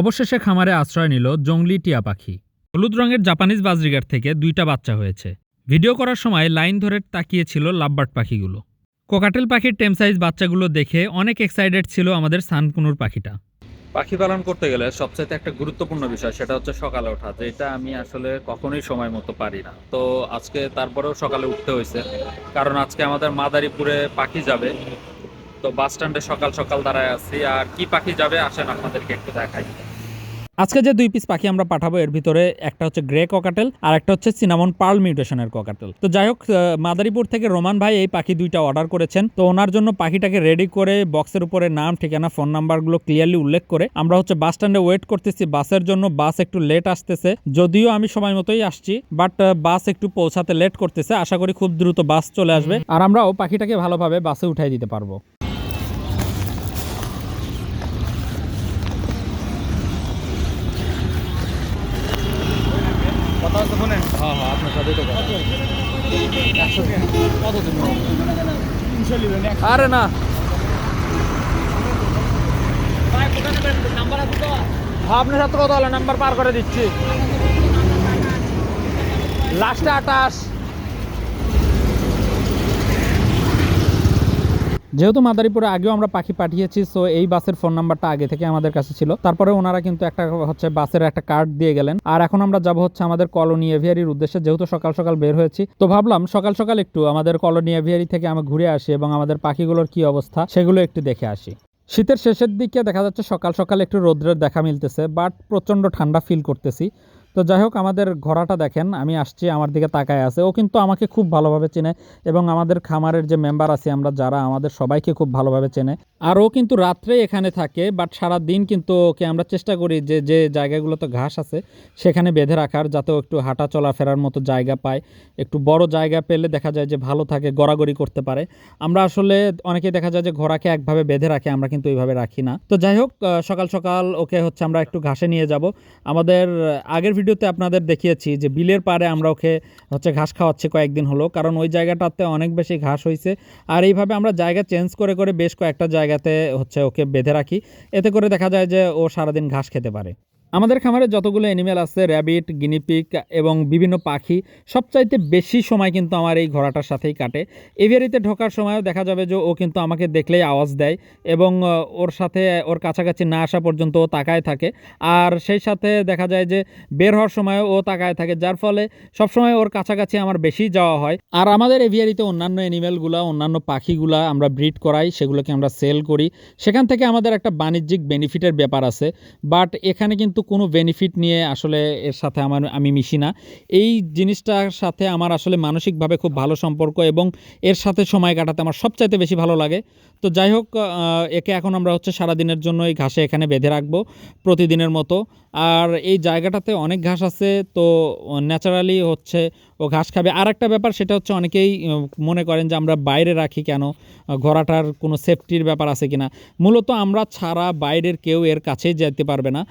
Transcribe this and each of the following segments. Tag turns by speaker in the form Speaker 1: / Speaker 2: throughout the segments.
Speaker 1: অবশেষে খামারে আশ্রয় নিল জংলি টিয়া পাখি। হলুদ রঙের জাপানিজ বাজরিগার থেকে দুইটা বাচ্চা হয়েছে। ভিডিও করার সময় লাইন ধরে তাকিয়েছিল লাভবার্ড পাখিগুলো। কোকাটেল পাখির টেম সাইজ বাচ্চাগুলো দেখে অনেক এক্সাইটেড ছিল আমাদের সানকুনুর পাখিটা। পাখি পালন করতে গেলে সবচাইতে একটা গুরুত্বপূর্ণ বিষয় সেটা হচ্ছে সকালে ওঠা, যেটা আমি আসলে কখনোই সময় মতো পারি না। তো আজকে তারপরেও সকালে উঠতে হয়েছে, কারণ আজকে আমাদের মাদারীপুরে পাখি যাবে। তো বাস স্ট্যান্ডে সকাল সকাল দাঁড়ায় আছি, আর কি পাখি যাবে আসেন আপনাদেরকে একটু দেখাই। আজকে যে দুই পিস পাখি আমরা পাঠাবো, এর ভিতরে একটা হচ্ছে গ্রে ককাটেল আর একটা হচ্ছে সিনামন পার্ল মিউটেশনের ককাটেল তো যাই হোক মাদারীপুর থেকে রোমান ভাই এই পাখি দুইটা অর্ডার করেছেন। তো ওনার জন্য পাখিটাকে রেডি করে বক্সের উপরে নাম, ঠিকানা ফোন নাম্বারগুলো ক্লিয়ারলি উল্লেখ করে আমরা হচ্ছে বাস স্ট্যান্ডে ওয়েট করতেছি। বাসের জন্য বাস একটু লেট আসতেছে। যদিও আমি সময় মতোই আসছি বাট বাস একটু পৌঁছাতে লেট করতেছে। আশা করি খুব দ্রুত বাস চলে আসবে। আর আমরাও পাখিটাকে ভালোভাবে বাসে উঠাই দিতে পারব
Speaker 2: কথা হচ্ছে ফোনে
Speaker 1: হ্যাঁ হ্যাঁ আপনার সাথেই তো
Speaker 2: কতদিন তিনশো নেবেন
Speaker 1: আরে না। আপনার সাথে কথা হলো নাম্বার পার করে দিচ্ছি। লাস্টে আটাশ যেহেতু মাদারীপুরে আগেও আমরা পাখি পাঠিয়েছি সো এই বাসের ফোন নাম্বারটা আগে থেকে আমাদের কাছে ছিল। তারপরে ওনারা কিন্তু একটা হচ্ছে বাসের একটা কার্ড দিয়ে গেলেন। আর এখন আমরা যাব হচ্ছে আমাদের কলোনি এভিয়ারির উদ্দেশ্যে, যেহেতু সকাল সকাল বের হয়েছি। তো ভাবলাম সকাল সকাল একটু আমাদের কলোনি এভিয়ারি থেকে আমি ঘুরে আসি এবং আমাদের পাখিগুলোর কি অবস্থা সেগুলো একটু দেখে আসি। শীতের শেষের দিকে দেখা যাচ্ছে সকাল সকাল একটু রোদ্রের দেখা মিলতেছে বাট প্রচণ্ড ঠান্ডা ফিল করতেছি। তো যাই হোক, আমাদের ঘোড়াটা দেখেন, আমি আসছি, আমার দিকে তাকায় আছে। ও কিন্তু আমাকে খুব ভালোভাবে চেনে এবং আমাদের খামারের যে মেম্বার আছে আমরা যারা, আমাদের সবাইকে খুব ভালোভাবে চেনে। আর ও কিন্তু রাত্রে এখানে থাকে বাট সারা দিন কিন্তু ওকে আমরা চেষ্টা করি যে যে জায়গাগুলোতে ঘাস আছে সেখানে বেঁধে রাখার, যাতে ও একটু হাঁটা চলাফেরার মতো জায়গা পায়। একটু বড় জায়গা পেলে দেখা যায় যে ভালো থাকে, গড়াগড়ি করতে পারে। আমরা আসলে অনেকেই দেখা যায় যে ঘোড়াকে একভাবে বেঁধে রাখে, আমরা কিন্তু এইভাবে রাখি না। তো যাই হোক সকাল সকাল ওকে হচ্ছে আমরা একটু ঘাসে নিয়ে যাব। আমাদের আগের ভিডিওতে আপনাদের দেখিয়েছি যে বিলের পারে আমরা ওকে হচ্ছে ঘাস খাওয়াচ্ছি কয়েকদিন হলো, কারণ ওই জায়গাটাতে অনেক বেশি ঘাস হয়েছে আর এইভাবে আমরা জায়গা চেঞ্জ করে করে বেশ কয়েকটা জায়গাতে হচ্ছে ওকে বেঁধে রাখি। এতে করে দেখা যায় যে ও সারাদিন ঘাস খেতে পারে। আমাদের খামারে যতগুলো অ্যানিমেল আছে র্যাবিট গিনিপিক এবং বিভিন্ন পাখি, সবচাইতে বেশি সময় কিন্তু আমার এই ঘোড়াটার সাথেই কাটে। এভিয়ারিতে ঢোকার সময়ও দেখা যাবে যে ও কিন্তু আমাকে দেখলেই আওয়াজ দেয় এবং ওর সাথে, ওর কাছাকাছি না আসা পর্যন্ত ও তাকায় থাকে। আর সেই সাথে দেখা যায় যে বের হওয়ার সময়ও ও তাকায় থাকে, যার ফলে সবসময় ওর কাছাকাছি আমার বেশি যাওয়া হয়। আর আমাদের এভিয়ারিতে অন্যান্য অ্যানিমেলগুলো অন্যান্য পাখিগুলা আমরা ব্রিড করাই, সেগুলোকে আমরা সেল করি। সেখান থেকে আমাদের একটা বাণিজ্যিক বেনিফিটের ব্যাপার আছে। বাট এখানে কিন্তু কোনো বেনিফিট নিয়ে আসলে এর সাথে আমার, আমি মিশি না। এই জিনিসটার সাথে আমার আসলে মানসিকভাবে খুব ভালো সম্পর্ক এবং এর সাথে সময় কাটাতে আমার সবচাইতে বেশি ভালো লাগে। তো যাই হোক একে এখন আমরা হচ্ছে সারাদিনের জন্য এই ঘাসে এখানে বেঁধে রাখব প্রতিদিনের মতো। আর এই জায়গাটাতে অনেক ঘাস আছে, তো ন্যাচারালি হচ্ছে ও ঘাস খাবে। আর একটা ব্যাপার সেটা হচ্ছে অনেকেই মনে করেন যে আমরা বাইরে রাখি কেন? ঘোড়াটার কোনো সেফটির ব্যাপার আছে কিনা? মূলত আমরা ছাড়া বাইরের কেউ এর কাছেই যেতে পারবে না।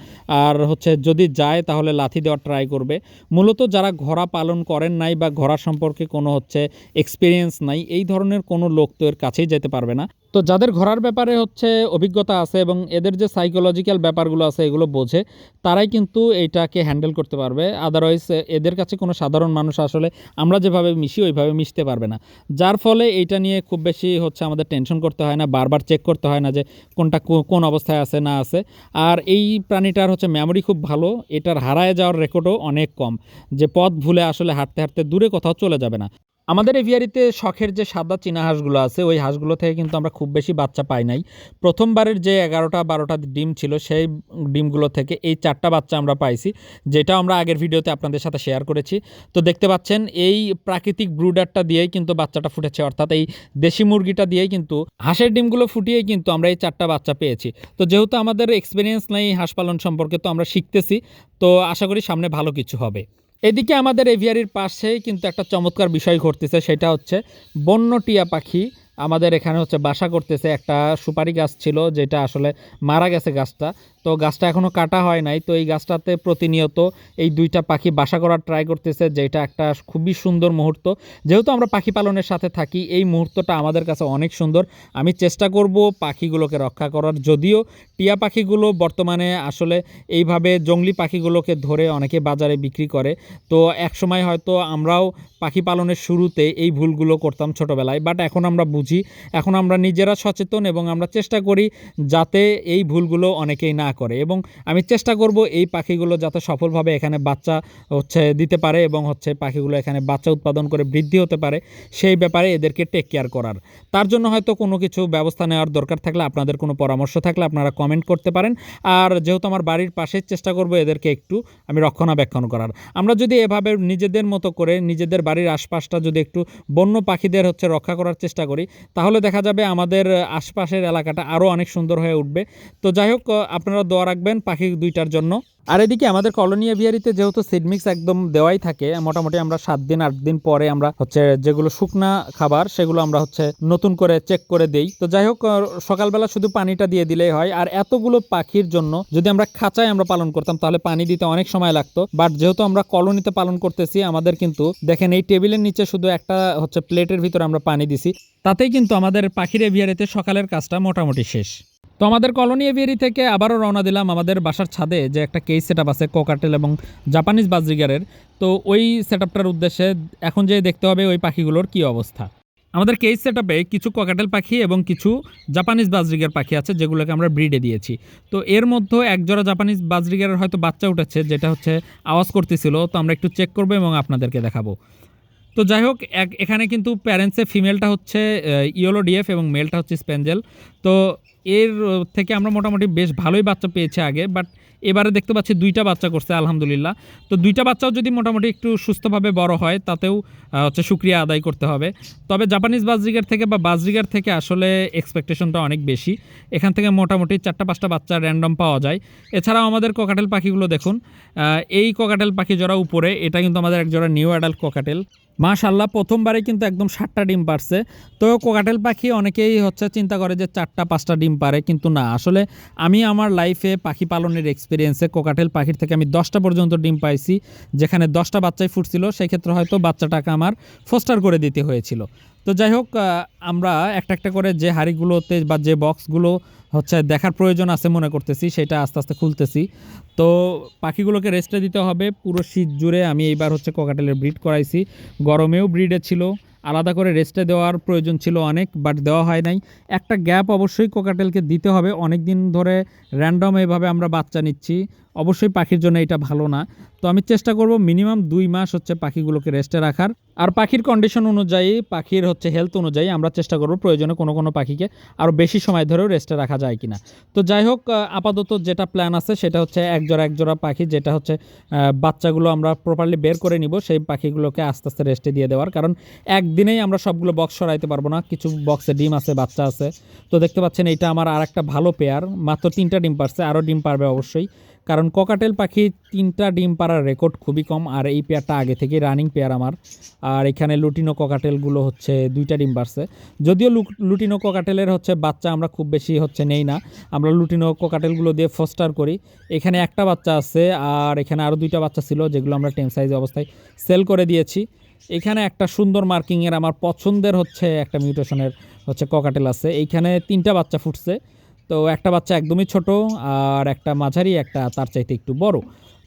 Speaker 1: আর হচ্ছে যদি যায় তাহলে লাথি দেওয়ার ট্রাই করবে। মূলত যারা ঘোড়া পালন করেন নাই বা ঘোড়া সম্পর্কে কোনো হচ্ছে এক্সপিরিয়েন্স নাই, এই ধরনের কোনো লোক তো এর কাছেই যেতে পারবে না। তো যাদের ঘোরার ব্যাপারে হচ্ছে অভিজ্ঞতা আছে এবং এদের যে সাইকোলজিক্যাল ব্যাপারগুলো আছে এগুলো বোঝে, তারাই কিন্তু এইটাকে হ্যান্ডেল করতে পারবে। আদারওয়াইজ এদের কাছে কোনো সাধারণ মানুষ আসলে আমরা যেভাবে মিশি, ওইভাবে মিশতে পারবে না। যার ফলে এইটা নিয়ে খুব বেশি হচ্ছে আমাদের টেনশন করতে হয় না, বারবার চেক করতে হয় না যে কোনটা কোন অবস্থায় আছে, না আছে। আর এই প্রাণীটার হচ্ছে মেমোরি খুব ভালো, এটার হারায় যাওয়ার রেকর্ডও অনেক কম, যে পথ ভুলে আসলে হাঁটতে হাঁটতে দূরে কোথাও চলে যাবে না। আমাদের এভিয়ারিতে শখের যে সাদা চীনা হাঁসগুলো আছে, ওই হাঁসগুলো থেকে কিন্তু আমরা খুব বেশি বাচ্চা পাই নাই। প্রথমবারের যে এগারোটা বারোটা ডিম ছিল, সেই ডিমগুলো থেকে এই চারটা বাচ্চা আমরা পাইছি, যেটা আমরা আগের ভিডিওতে আপনাদের সাথে শেয়ার করেছি। তো দেখতে পাচ্ছেন, এই প্রাকৃতিক ব্রুডারটা দিয়েই কিন্তু বাচ্চাটা ফুটেছে, অর্থাৎ এই দেশি মুরগিটা দিয়েই কিন্তু হাঁসের ডিমগুলো ফুটিয়েই কিন্তু আমরা এই চারটা বাচ্চা পেয়েছি। তো যেহেতু আমাদের এক্সপিরিয়েন্স নেই হাঁস পালন সম্পর্কে, তো আমরা শিখতেছি। তো আশা করি সামনে ভালো কিছু হবে। এদিকে আমাদের এভিয়ারির পাশে কিন্তু একটা চমৎকার বিষয় ঘটতেছে, সেটা হচ্ছে বন্য টিয়া পাখি আমাদের এখানে হচ্ছে বাসা করতেছে। একটা সুপারি গাছ ছিল যেটা আসলে মারা গেছে গাছটা। তো গাছটা এখনও কাটা হয় নাই। তো এই গাছটাতে প্রতিনিয়ত এই দুইটা পাখি বাসা করার ট্রাই করতেছে যেটা একটা খুবই সুন্দর মুহূর্ত। যেহেতু আমরা পাখি পালনের সাথে থাকি, এই মুহূর্তটা আমাদের কাছে অনেক সুন্দর। আমি চেষ্টা করব পাখিগুলোকে রক্ষা করার। যদিও টিয়া পাখিগুলো বর্তমানে আসলে এইভাবে জঙ্গলি পাখিগুলোকে ধরে অনেকে বাজারে বিক্রি করে। তো এক সময় হয়তো আমরাও পাখি পালনের শুরুতে এই ভুলগুলো করতাম ছোটোবেলায় বাট এখন আমরা বুঝি। এখন আমরা নিজেরা সচেতন এবং আমরা চেষ্টা করি যাতে এই ভুলগুলো অনেকেই না করে এবং আমি চেষ্টা করব এই পাখিগুলো যাতে সফলভাবে এখানে বাচ্চা হচ্ছে দিতে পারে এবং হচ্ছে পাখিগুলো এখানে বাচ্চা উৎপাদন করে বৃদ্ধি হতে পারে, সেই ব্যাপারে এদেরকে টেক কেয়ার করার। তার জন্য হয়তো কোনো কিছু ব্যবস্থা নেওয়ার দরকার থাকলে আপনাদের কোনো পরামর্শ থাকলে আপনারা কমেন্ট করতে পারেন। আর যেহেতু আমার বাড়ির পাশে চেষ্টা করব এদেরকে একটু আমি রক্ষণাবেক্ষণ করার। আমরা যদি এভাবে নিজেদের মতো করে নিজেদের বাড়ির আশপাশটা যদি একটু বন্য পাখিদের হচ্ছে রক্ষা করার চেষ্টা করি, তাহলে দেখা যাবে আমাদের আশপাশের এলাকাটা আরও অনেক সুন্দর হয়ে উঠবে। তো যাই হোক, আপনারা দোয়া রাখবেন পাখি দুইটার জন্য। আর এদিকে আমাদের কলোনি এভিয়ারিতে যেহেতু সিডমিক্স একদম দেওয়াই থাকে, মোটামুটি আমরা সাত দিন, আট দিন পরে আমরা হচ্ছে যেগুলো শুকনা খাবার সেগুলো আমরা হচ্ছে নতুন করে চেক করে দেই। তো যাই হোক সকালবেলা শুধু পানিটা দিয়ে দিলেই হয়। আর এতগুলো পাখির জন্য যদি আমরা খাঁচায় আমরা পালন করতাম, তাহলে পানি দিতে অনেক সময় লাগতো। বাট যেহেতু আমরা কলোনিতে পালন করতেছি, আমাদের কিন্তু দেখেন এই টেবিলের নিচে শুধু একটা হচ্ছে প্লেটের ভিতরে আমরা পানি দিছি। তাতেই কিন্তু আমাদের পাখির এভিয়ারিতে সকালের কাজটা মোটামুটি শেষ। তো আমাদের কলোনি এভিয়ারি থেকে আবারও রওনা দিলাম আমাদের বাসার ছাদে যে একটা কেস সেট আছে কোকাটেল এবং জাপানিজ বাজরিগারের তো ওই সেট উদ্দেশ্যে এখন যে দেখতে হবে ওই পাখিগুলোর কি অবস্থা। আমাদের কেস সেট কিছু কোকাটেল পাখি এবং কিছু জাপানিজ বাজরিগার পাখি আছে, যেগুলোকে আমরা ব্রিডে দিয়েছি। তো এর মধ্যে একজোড়া জাপানিজ বাজরিগারের হয়তো বাচ্চা উঠেছে, যেটা হচ্ছে আওয়াজ করতেছিল, তো আমরা একটু চেক করব এবং আপনাদেরকে দেখাবো। তো যাই হোক, এক এখানে কিন্তু প্যারেন্টসে ফিমেলটা হচ্ছে ইয়েলো ডিএফ এবং মেলটা হচ্ছে স্পেঞ্জেল তো এর থেকে আমরা মোটামুটি বেশ ভালোই বাচ্চা পেয়েছি আগে বাট এবারে দেখতে পাচ্ছি দুইটা বাচ্চা করছে, আলহামদুলিল্লাহ। তো দুইটা বাচ্চাও যদি মোটামুটি একটু সুস্থভাবে বড় হয়, তাতেও হচ্ছে সুক্রিয়া আদায় করতে হবে। তবে জাপানিজ বাজরিগার থেকে বা বাজরিগার থেকে আসলে এক্সপেকটেশনটা অনেক বেশি। এখান থেকে মোটামুটি চারটা পাঁচটা বাচ্চা র্যান্ডম পাওয়া যায়। এছাড়াও আমাদের কোকাটেল পাখিগুলো দেখুন এই কোকাটেল পাখি জোড়া উপরে, এটা কিন্তু আমাদের এক জোড়া নিউ অ্যাডাল্ট কোকাটেল মাশাল্লাহ প্রথমবারে কিন্তু একদম সাতটা ডিম পারছে। তো কোকাটেল পাখি অনেকেই হচ্ছে চিন্তা করে যে চারটা, পাঁচটা ডিম পারে, কিন্তু না। আসলে আমি আমার লাইফে পাখি পালনের এক্সপিরিয়েন্সে কোকাটেল পাখির থেকে আমি দশটা পর্যন্ত ডিম পাইছি, যেখানে দশটা বাচ্চাই ফুটছিল সেই ক্ষেত্রে হয়তো বাচ্চাটাকে আমার ফোস্টার করে দিতে হয়েছিল। তো যাই হোক আমরা একটা একটা করে যে হাড়িগুলোতে বা যে বক্সগুলো হচ্ছে দেখার প্রয়োজন আছে মনে করতেছি, সেটা আস্তে আস্তে খুলতেছি। তো পাখিগুলোকে রেস্টে দিতে হবে, পুরো শীত জুড়ে আমি এইবার হচ্ছে কোকাটেলের ব্রিড করাইছি। গরমেও ব্রিডে ছিল আলাদা করে রেস্টে দেওয়ার প্রয়োজন ছিল অনেক বাট দেওয়া হয় নাই। একটা গ্যাপ অবশ্যই কোকাটেলকে দিতে হবে। অনেক দিন ধরে র্যান্ডম এভাবে আমরা বাচ্চা নিচ্ছি। অবশ্যই পাখির জন্য এটা ভালো না। তো আমি চেষ্টা করব মিনিমাম দুই মাস হচ্ছে পাখিগুলোকে রেস্টে রাখার। আর পাখির কন্ডিশন অনুযায়ী, পাখির হচ্ছে হেলথ অনুযায়ী আমরা চেষ্টা করব প্রয়োজনে কোনো কোনো পাখিকে আরও বেশি সময় ধরেও রেস্টে রাখা যায় কিনা। তো যাই হোক আপাতত যেটা প্ল্যান আছে সেটা হচ্ছে এক জোড়া এক জোড়া পাখি, যেটা হচ্ছে বাচ্চাগুলো আমরা প্রপারলি বের করে নিব, সেই পাখিগুলোকে আস্তে আস্তে রেস্টে দিয়ে দেওয়ার। কারণ একদিনেই আমরা সবগুলো বক্স সরাইতে পারব না, কিছু বক্সে ডিম আছে, বাচ্চা আছে। তো দেখতে পাচ্ছেন, এইটা আমার আর একটা ভালো পেয়ার মাত্র তিনটা ডিম পারছে আরও ডিম পারবে অবশ্যই। কারণ ককাটেল পাখি তিনটা ডিম পারার রেকর্ড খুবই কম, আর এই পেয়ারটা আগে থেকেই রানিং পেয়ার আমার। আর এখানে লুটিনো ককাটেলগুলো হচ্ছে দুইটা ডিম পারছে যদিও লুটিনো ককাটেলের হচ্ছে বাচ্চা আমরা খুব বেশি হচ্ছে নেই না, আমরা লুটিনো ককাটেলগুলো দিয়ে ফস্টার করি। এখানে একটা বাচ্চা আছে, আর এখানে আরও দুইটা বাচ্চা ছিল, যেগুলো আমরা টেন সাইজ অবস্থায় সেল করে দিয়েছি। এখানে একটা সুন্দর মার্কিংয়ের, আমার পছন্দের হচ্ছে একটা মিউটেশনের হচ্ছে ককাটেল আছে। এইখানে তিনটা বাচ্চা ফুটছে। তো একটা বাচ্চা একদমই ছোট আর একটা মাঝারি একটা তার চাইতে একটু বড়।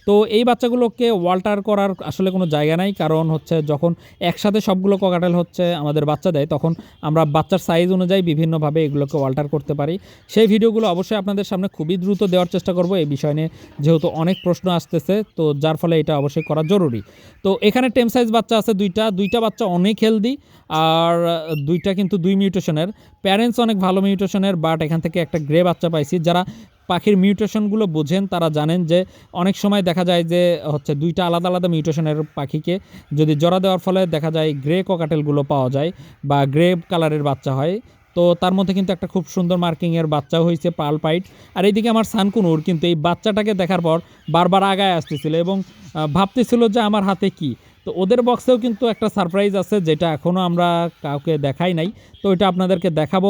Speaker 1: তো এই বাচ্চাগুলোকে ওয়াল্টার করার আসলে কোনো জায়গা নাই। কারণ হচ্ছে যখন একসাথে সবগুলো ককাটেল হচ্ছে আমাদের বাচ্চা দেয়, তখন আমরা বাচ্চার সাইজ অনুযায়ী বিভিন্নভাবে এগুলোকে ওয়াল্টার করতে পারি। সেই ভিডিওগুলো অবশ্যই আপনাদের সামনে খুবই দ্রুত দেওয়ার চেষ্টা করব। এই বিষয় নিয়ে যেহেতু অনেক প্রশ্ন আসতেছে, তো যার ফলে এটা অবশ্যই করা জরুরি। তো এখানে টেম সাইজ বাচ্চা আছে দুইটা। দুইটা বাচ্চা অনেক হেলদি আর দুইটা কিন্তু দুই মিউটেশনের প্যারেন্টস অনেক ভালো মিউটেশনের বাট এখান থেকে একটা গ্রে বাচ্চা পাইছি। যারা পাখির মিউটেশনগুলো বোঝেন, তারা জানেন যে অনেক সময় দেখা যায় যে হচ্ছে দুইটা আলাদা আলাদা মিউটেশনের পাখিকে যদি জোড়া দেওয়ার ফলে দেখা যায় গ্রে ককাটেলগুলো পাওয়া যায় বা গ্রে কালারের বাচ্চা হয়। তো তার মধ্যে কিন্তু একটা খুব সুন্দর মার্কিংয়ের বাচ্চা হয়েছে পাল পাইট আর এইদিকে আমার সানকুনুর কিন্তু এই বাচ্চাটাকে দেখার পর বারবার আগায় আসতেছিল এবং ভাবতেছিল যে আমার হাতে কি। তো ওদের বক্সেও কিন্তু একটা সারপ্রাইজ আছে, যেটা এখনও আমরা কাউকে দেখাই নাই। তো এটা আপনাদেরকে দেখাবো,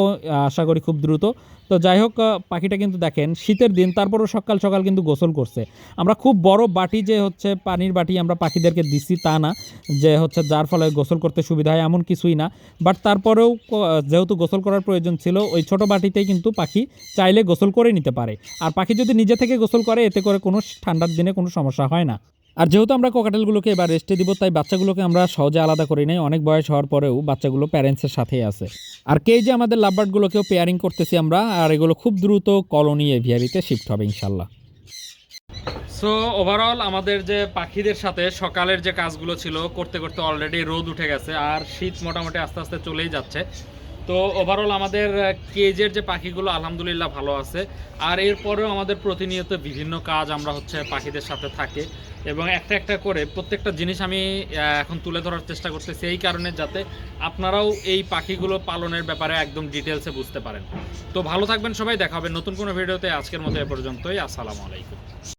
Speaker 1: আশা করি খুব দ্রুত। তো যাই হোক পাখিটা কিন্তু দেখেন, শীতের দিন, তারপরও সকাল সকাল কিন্তু গোসল করছে। আমরা খুব বড় বাটি যে হচ্ছে পানির বাটি আমরা পাখিদেরকে দিছি তা না, যে হচ্ছে যার ফলে গোসল করতে সুবিধা হয় এমন কিছুই না। বাট তারপরেও যেহেতু গোসল করার প্রয়োজন ছিল, ওই ছোট বাটিতেই কিন্তু পাখি চাইলে গোসল করে নিতে পারে। আর পাখি যদি নিজে থেকে গোসল করে, এতে করে কোনো ঠান্ডার দিনে কোনো সমস্যা হয় না। আর যেহেতু আমরা কোকাটেলগুলোকে এবার রেস্টে দিব, তাই বাচ্চাগুলোকে আমরা সহজে আলাদা করি নাই। অনেক বয়স হওয়ার পরেও বাচ্চাগুলো প্যারেন্টসের সাথেই আছে। আর কে যে আমাদের লাভবার্ডগুলোকেও পেয়ারিং করতেছি আমরা, আর এগুলো খুব দ্রুত কলোনি এভিয়ারিতে শিফট হবে ইনশাল্লাহ সো ওভারঅল আমাদের যে পাখিদের সাথে সকালের যে কাজগুলো ছিল, করতে করতে অলরেডি রোদ উঠে গেছে, আর শীত মোটামুটি আস্তে আস্তে চলেই যাচ্ছে। তো ওভারঅল আমাদের কেজের যে পাখিগুলো আলহামদুলিল্লাহ ভালো আছে। আর এরপরেও আমাদের প্রতিনিয়ত বিভিন্ন কাজ আমরা হচ্ছে পাখিদের সাথে থাকে। এবং একটা একটা করে প্রত্যেকটা জিনিস আমি এখন তুলে ধরার চেষ্টা করতেছি এই কারণে যাতে আপনারাও এই পাখিগুলো পালনের ব্যাপারে একদম ডিটেলসে বুঝতে পারেন। তো ভালো থাকবেন সবাই, দেখা হবে নতুন কোনো ভিডিওতে। আজকের মতো এ পর্যন্তই। আসসালামু আলাইকুম।